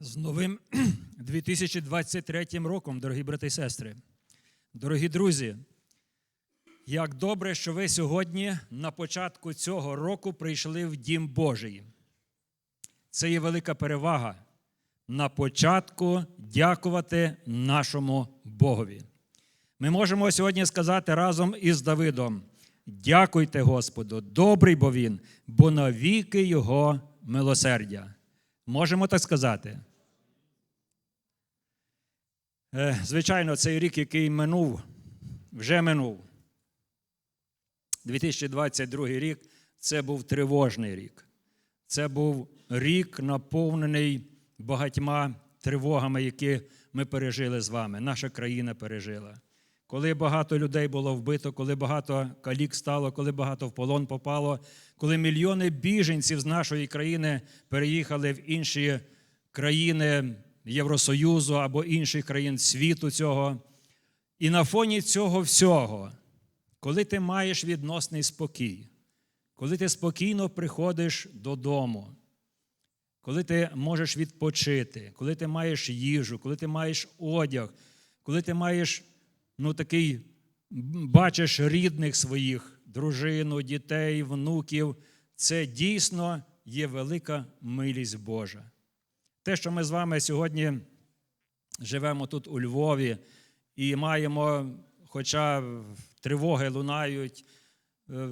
З новим 2023 роком, дорогі брати і сестри. Дорогі друзі, як добре, що ви сьогодні на початку цього року прийшли в Дім Божий. Це є велика перевага на початку дякувати нашому Богові. Ми можемо сьогодні сказати разом із Давидом: дякуйте Господу, добрий бо Він, бо навіки Його милосердя. Можемо так сказати. Е, Звичайно, цей рік, який минув, вже минув. 2022 рік це був тривожний рік. Це був рік, наповнений багатьма тривогами, які ми пережили з вами. Наша країна пережила. Коли багато людей було вбито, коли багато калік стало, коли багато в полон попало, коли мільйони біженців з нашої країни переїхали в інші країни Євросоюзу або інших країн світу цього. І на фоні цього всього, коли ти маєш відносний спокій, коли ти спокійно приходиш додому, коли ти можеш відпочити, коли ти маєш їжу, коли ти маєш одяг, коли ти маєш ну, такий, бачиш рідних своїх, дружину, дітей, внуків, це дійсно є велика милість Божа. Те, що ми з вами сьогодні живемо тут у Львові і маємо, хоча тривоги лунають е,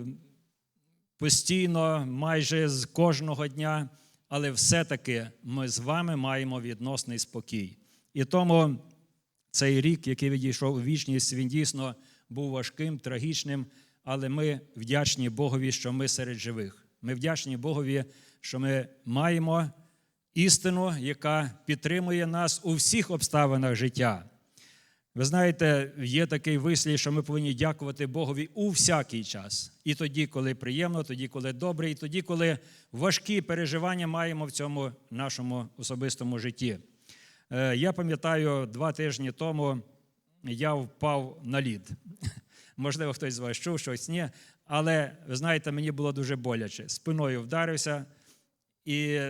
постійно, майже з кожного дня, але все-таки ми з вами маємо відносний спокій. І тому цей рік, який відійшов у вічність, він дійсно був важким, трагічним, але ми вдячні Богові, що ми серед живих. Ми вдячні Богові, що ми маємо істину, яка підтримує нас у всіх обставинах життя. Ви знаєте, є такий вислів, що ми повинні дякувати Богові у всякий час. І тоді, коли приємно, тоді, коли добре, і тоді, коли важкі переживання маємо в цьому нашому особистому житті. Е, Я пам'ятаю, два тижні тому я впав на лід. Можливо, хтось з вас чув щось ні. Але ви знаєте, мені було дуже боляче. Спиною вдарився, і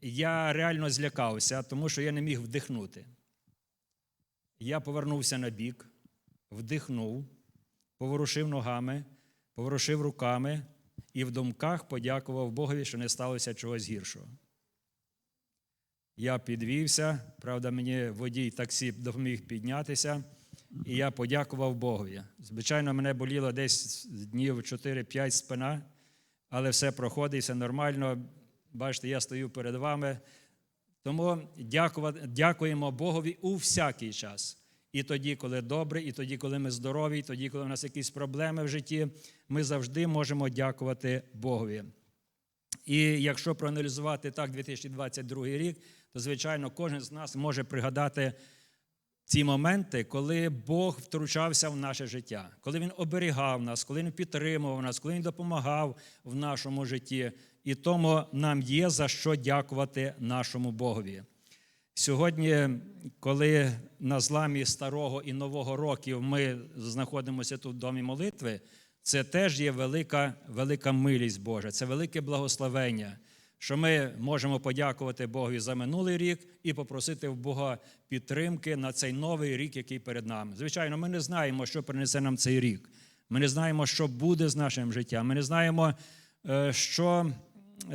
я реально злякався, тому що я не міг вдихнути. Я повернувся на бік, вдихнув, поворушив ногами, поворушив руками і в думках подякував Богові, що не сталося чогось гіршого. Я підвівся, правда, мені водій таксі допоміг піднятися, і я подякував Богові. Звичайно, мене боліло десь днів 4-5 спина, але все проходить, все нормально. Бачите, я стою перед вами. Тому дякуємо Богові у всякий час. І тоді, коли добре, і тоді, коли ми здорові, і тоді, коли у нас якісь проблеми в житті, ми завжди можемо дякувати Богові. І якщо проаналізувати так 2022 рік, то, звичайно, кожен з нас може пригадати ці моменти, коли Бог втручався в наше життя, коли Він оберігав нас, коли Він підтримував нас, коли Він допомагав в нашому житті. І тому нам є за що дякувати нашому Богові. Сьогодні, коли на зламі старого і нового років ми знаходимося тут в домі молитви, це теж є велика, велика милість Божа, це велике благословення, що ми можемо подякувати Богові за минулий рік і попросити в Бога підтримки на цей новий рік, який перед нами. Звичайно, ми не знаємо, що принесе нам цей рік. Ми не знаємо, що буде з нашим життям. Ми не знаємо, що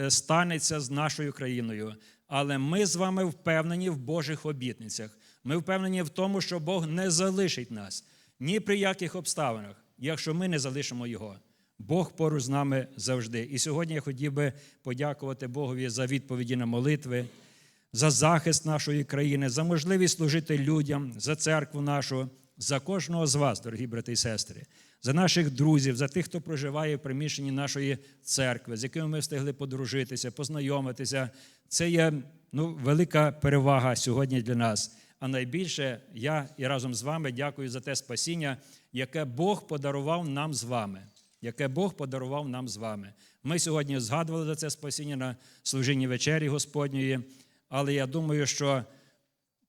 станеться з нашою країною. Але ми з вами впевнені в Божих обітницях. Ми впевнені в тому, що Бог не залишить нас ні при яких обставинах, якщо ми не залишимо Його. Бог поруч з нами завжди. І сьогодні я хотів би подякувати Богові за відповіді на молитви, за захист нашої країни, за можливість служити людям, за церкву нашу, за кожного з вас, дорогі брати і сестри, за наших друзів, за тих, хто проживає в приміщенні нашої церкви, з якими ми встигли подружитися, познайомитися. Це є ну, велика перевага сьогодні для нас. А найбільше я і разом з вами дякую за те спасіння, яке Бог подарував нам з вами. Яке Бог подарував нам з вами. Ми сьогодні згадували за це спасіння на служінні вечері Господньої, але я думаю, що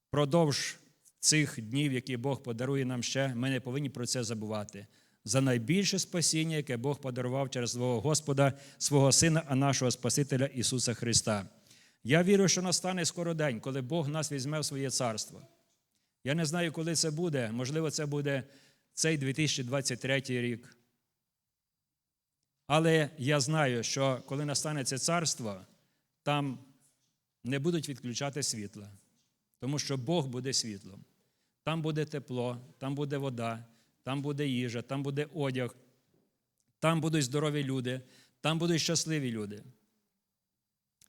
продовж цих днів, які Бог подарує нам ще, ми не повинні про це забувати. За найбільше спасіння, яке Бог подарував через свого Господа, свого Сина, а нашого Спасителя Ісуса Христа. Я вірю, що настане скоро день, коли Бог нас візьме в своє царство. Я не знаю, коли це буде. Можливо, це буде цей 2023 рік. Але я знаю, що коли настане це царство, там не будуть відключати світла, тому що Бог буде світлом. Там буде тепло, там буде вода, там буде їжа, там буде одяг, там будуть здорові люди, там будуть щасливі люди.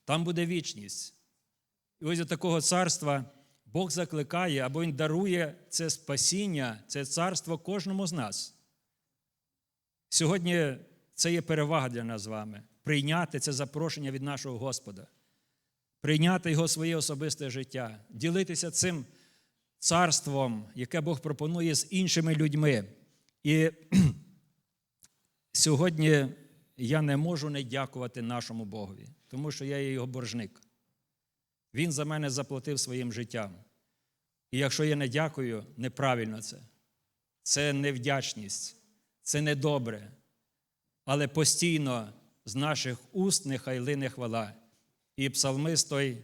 Там буде вічність. І ось до такого царства Бог закликає або Він дарує це спасіння, це царство кожному з нас. Сьогодні це є перевага для нас з вами прийняти це запрошення від нашого Господа, прийняти Його своє особисте життя, ділитися цим царством, яке Бог пропонує з іншими людьми. І сьогодні я не можу не дякувати нашому Богові, тому що я є його боржник. Він за мене заплатив своїм життям. І якщо я не дякую, неправильно це. Це невдячність, це недобре. Але постійно з наших уст нехай лине хвала. І псалмист той,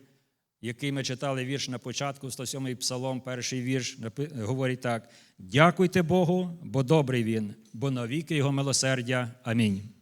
який ми читали вірш на початку, 107-й псалом, перший вірш, говорить так: Дякуйте Богу, бо добрий він, бо навіки його милосердя. Амінь.